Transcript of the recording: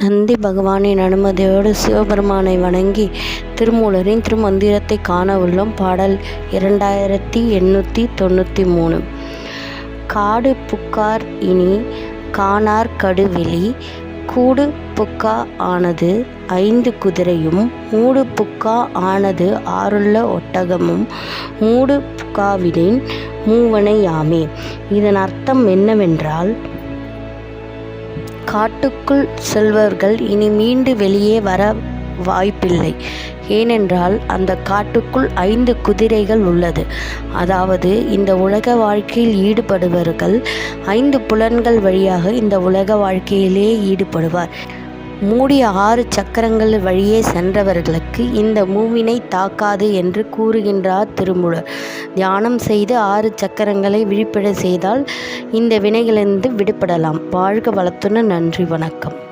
நந்தி பகவானின் அனுமதியோடு சிவபெருமானை வணங்கி திருமூலரின் திருமந்திரத்தை காண உள்ளோம். பாடல் இரண்டாயிரத்தி எண்ணூற்றி தொண்ணூற்றி மூணு. காடு புக்கார் இனி காணார் கடுவெளி கூடு புக்கா ஆனது ஐந்து குதிரையும் மூடு புக்கா ஆனது ஆறுள்ள ஒட்டகமும் மூடு புக்காவினின் மூவனை யாமே இதன் அர்த்தம் என்னவென்றால் காட்டுக்குள் செல்வர்கள் இனி மீண்டு வெளியே வர வாய்ப்பில்லை. ஏனென்றால் அந்த காட்டுக்குள் ஐந்து குதிரைகள் உள்ளது. அதாவது இந்த உலக வாழ்க்கையில் ஈடுபடுபவர்கள் ஐந்து புலன்கள் வழியாக இந்த உலக வாழ்க்கையிலே ஈடுபடுவார். மூடிய ஆறு சக்கரங்கள் வழியே சென்றவர்களுக்கு இந்த மூவினை தாக்காது என்று கூறுகின்றார் திருமூலர். தியானம் செய்து ஆறு சக்கரங்களை விழிப்பட செய்தால் இந்த வினைகளிலிருந்து விடுபடலாம். வாழ்க வளத்துடன் நன்றி வணக்கம்.